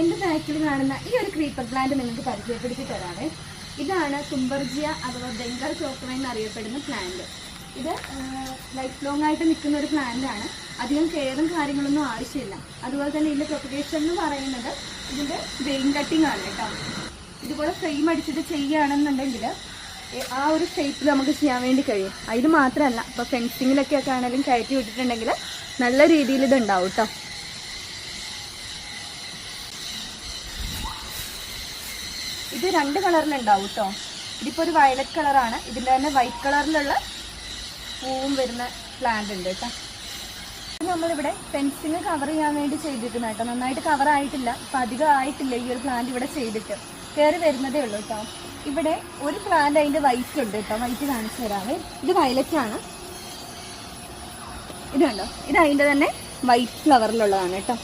എന്റെ ബാക്കിൽ കാണുന്ന ഈ ഒരു ക്രീപ്പർ പ്ലാന്റ് നിങ്ങൾക്ക് പരിചയപ്പെടുത്തി തരാവേ ഇതാണ് തുമ്പർജിയ അഥവാ ബംഗാൾ ചോക്ര എന്നറിയപ്പെടുന്ന പ്ലാന്റ് ഇത് ലൈഫ് ലോങ് ആയിട്ട് നിൽക്കുന്ന ഒരു പ്ലാന്റാണ് അധികം കെയറും കാര്യങ്ങളൊന്നും ആവശ്യമില്ല. അതുപോലെ തന്നെ ഇതിന്റെ പ്രൊപ്പഗേഷൻ എന്ന് പറയുന്നത് ഇതിന്റെ വെയിൻ കട്ടിംഗ് ആണ് കേട്ടോ. ഇതുപോലെ ഫ്രെയിം അടിച്ചിട്ട് ചെയ്യുകയാണെന്നുണ്ടെങ്കിൽ ആ ഒരു ഷേപ്പിൽ നമുക്ക് ചെയ്യാൻ വേണ്ടി കഴിയും. അതിന് മാത്രമല്ല ഇപ്പോൾ ഫെൻസിങ്ങിലൊക്കെ ആണെങ്കിലും കയറ്റി വിട്ടിട്ടുണ്ടെങ്കിൽ നല്ല രീതിയിൽ ഇതുണ്ടാവും കേട്ടോ. ഇത് രണ്ട് കളറിലുണ്ടാവും കേട്ടോ ഇതിപ്പോൾ ഒരു വയലറ്റ് കളറാണ് ഇതിന്റെ തന്നെ വൈറ്റ് കളറിലുള്ള പൂവും വരുന്ന പ്ലാന്റ് ഉണ്ട് കേട്ടോ നമ്മളിവിടെ ഫെൻസിങ് കവർ ചെയ്യാൻ വേണ്ടി ചെയ്തിട്ടുണ്ട് കേട്ടോ നന്നായിട്ട് കവർ ആയിട്ടില്ല. ഇപ്പം അധികം ആയിട്ടില്ല ഈ ഒരു പ്ലാന്റ് ഇവിടെ ചെയ്തിട്ട്. കയറി വരുന്നതേ ഉള്ളൂ കേട്ടോ ഇവിടെ ഒരു പ്ലാന്റ് അതിന്റെ വൈറ്റ് ഉണ്ട് കേട്ടോ വൈറ്റ് കാണിച്ചു തരാമേ ഇത് വയലറ്റ് ആണ്. ഇത് കണ്ടോ? ഇത് അതിന്റെ തന്നെ വൈറ്റ് ഫ്ലവറിലുള്ളതാണ് കേട്ടോ